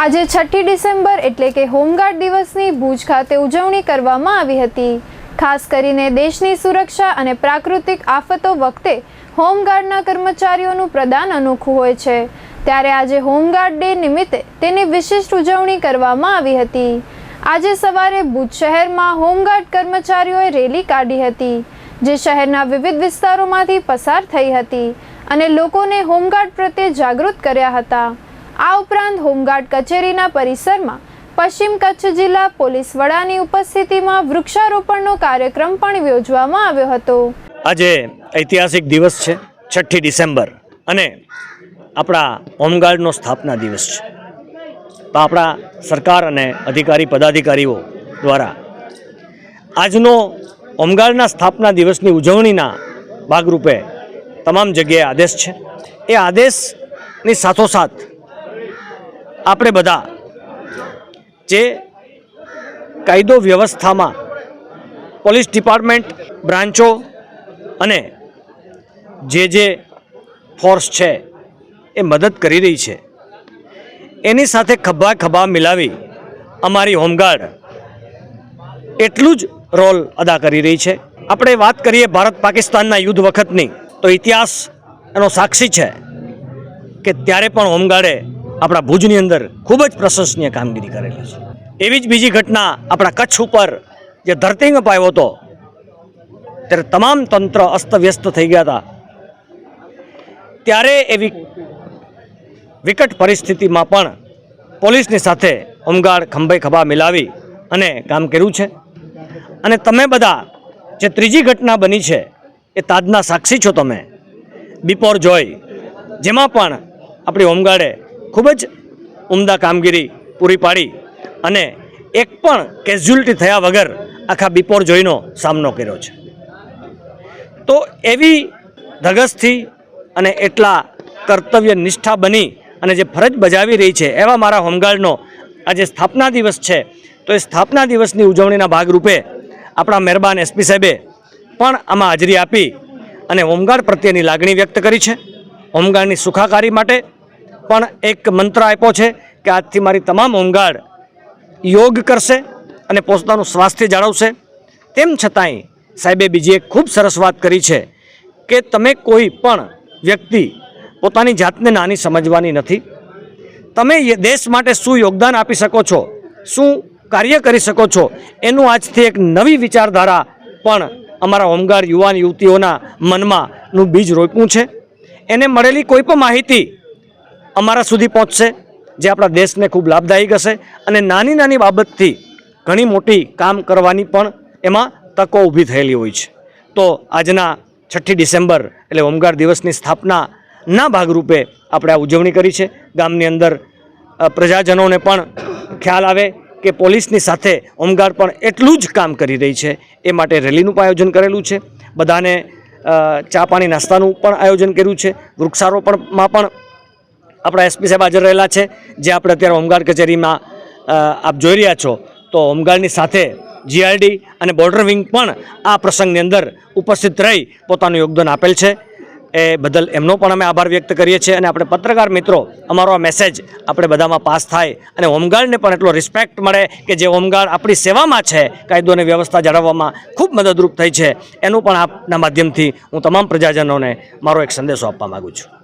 આજે છઠ્ઠી ડિસેમ્બર એટલે કે હોમગાર્ડ દિવસની ભુજ ખાતે ઉજવણી કરવામાં આવી હતી. ખાસ કરીને દેશની સુરક્ષા અને પ્રાકૃતિક આફતો વખતે હોમગાર્ડના કર્મચારીઓનું પ્રદાન અનોખું હોય છે. ત્યારે આજે હોમગાર્ડ ડે નિમિત્તે તેની વિશિષ્ટ ઉજવણી કરવામાં આવી હતી. આજે સવારે ભુજ શહેરમાં હોમગાર્ડ કર્મચારીઓએ રેલી કાઢી હતી, જે શહેરના વિવિધ વિસ્તારોમાંથી પસાર થઈ હતી અને લોકોને હોમગાર્ડ પ્રત્યે જાગૃત કર્યા હતા. આ ઉપરાંત હોમગાર્ડ કચેરીના પરિસરમાં પશ્ચિમ કચ્છ જિલ્લા પોલીસ વડાની ઉપસ્થિતિમાં વૃક્ષારોપણનો કાર્યક્રમ પણ યોજવામાં આવ્યો હતો. આજે ઐતિહાસિક દિવસ છે, છઠ્ઠી ડિસેમ્બર, અને આપણા હોમગાર્ડનો સ્થાપના દિવસ છે. તો આપણા સરકાર અને અધિકારી, પદાધિકારીઓ દ્વારા આજનો હોમગાર્ડના સ્થાપના દિવસની ઉજવણીના ભાગરૂપે તમામ જગ્યાએ આદેશ છે. એ આદેશની સાથોસાથ આપણે બધા જે કાયદો વ્યવસ્થામાં પોલીસ ડિપાર્ટમેન્ટ, બ્રાન્ચો અને જે જે ફોર્સ છે એ મદદ કરી રહી છે. એની સાથે ખભા ખભા મિલાવી અમારી હોમગાર્ડ એટલું જ રોલ અદા કરી રહી છે. આપણે વાત કરીએ ભારત પાકિસ્તાનના યુદ્ધ વખતની, તો ઇતિહાસ એનો સાક્ષી છે કે ત્યારે પણ હોમગાર્ડે આપણા ભુજની અંદર ખૂબ જ પ્રશંસનીય કામગીરી કરેલી છે. એવી જ બીજી ઘટના આપણા કચ્છ ઉપર જે ધરતીંગ અપાયો હતો, ત્યારે તમામ તંત્ર અસ્તવ્યસ્ત થઈ ગયા હતા. ત્યારે એવી વિકટ પરિસ્થિતિમાં પણ પોલીસની સાથે હોમગાર્ડ ખંભે ખભા મિલાવી અને કામ કર્યું છે. અને તમે બધા જે ત્રીજી ઘટના બની છે, એ તાજના સાક્ષી છો તમે. બિપોર જોય જેમાં પણ આપણી હોમગાર્ડે ખૂબ જ ઉમદા કામગીરી પૂરી પાડી અને એક પણ કેઝ્યુઅલિટી થયા વગર આખા બિપોર જોઈનો સામનો કર્યો છે. તો એવી ધગસથી અને એટલા કર્તવ્ય નિષ્ઠા બની અને જે ફરજ બજાવી રહી છે એવા મારા હોમગાર્ડનો આજે સ્થાપના દિવસ છે, તો એ સ્થાપના દિવસની ઉજવણીના ભાગરૂપે આપણા મહેરબાન એસપી સાહેબે પણ આમાં હાજરી આપી અને હોમગાર્ડ પ્રત્યેની લાગણી વ્યક્ત કરી છે. હોમગાર્ડની સુખાકારી માટે પણ એક મંત્ર આપ્યો છે કે આજથી મારી તમામ હોમગાર્ડ યોગ કરશે અને પોતાનું સ્વાસ્થ્ય જાળવશે. તેમ છતાંય સાહેબે બીજી એક ખૂબ સરસ વાત કરી છે કે તમે કોઈ પણ વ્યક્તિ પોતાની જાતને નાની સમજવાની નથી. તમે દેશ માટે શું યોગદાન આપી શકો છો? શું કાર્ય કરી શકો છો? એનું આજથી એક નવી વિચારધારા પણ અમારા હોમગાર્ડ યુવાન યુવતીઓના મનમાંનું બીજ રોપ્યું છે. એને મળેલી કોઈ પણ માહિતી અમારા સુધી પહોંચશે, જે આપણા દેશને ખૂબ લાભદાયક હશે અને નાની નાની બાબતથી ઘણી મોટી કામ કરવાની પણ એમાં તકો ઊભી થયેલી હોય છે. તો આજના છઠ્ઠી ડિસેમ્બર એટલે હોમગાર્ડ દિવસની સ્થાપનાના ભાગરૂપે આપણે આ ઉજવણી કરી છે. ગામની અંદર પ્રજાજનોને પણ ખ્યાલ આવે કે પોલીસની સાથે હોમગાર્ડ પણ એટલું જ કામ કરી રહી છે. એ માટે રેલીનું પણ આયોજન કરેલું છે. બધાને ચા પાણી નાસ્તાનું પણ આયોજન કર્યું છે. વૃક્ષારોપણમાં પણ આપણા એસપી સાહેબ હાજર રહેલા છે. જે આપણે અત્યારે હોમગાર્ડ કચેરીમાં આપ જોઈ રહ્યા છો, તો હોમગાર્ડની સાથે જીઆરડી અને બોર્ડર વિંગ પણ આ પ્રસંગની અંદર ઉપસ્થિત રહી પોતાનું યોગદાન આપેલ છે. એ બદલ એમનો પણ અમે આભાર વ્યક્ત કરીએ છીએ અને આપણે પત્રકાર મિત્રો, અમારો આ મેસેજ આપણે બધામાં પાસ થાય અને હોમગાર્ડને પણ એટલો રિસ્પેક્ટ મળે કે જે હોમગાર્ડ આપણી સેવામાં છે, કાયદો અને વ્યવસ્થા જાળવવામાં ખૂબ મદદરૂપ થઈ છે. એનું પણ આપના માધ્યમથી હું તમામ પ્રજાજનોને મારો એક સંદેશો આપવા માગું છું.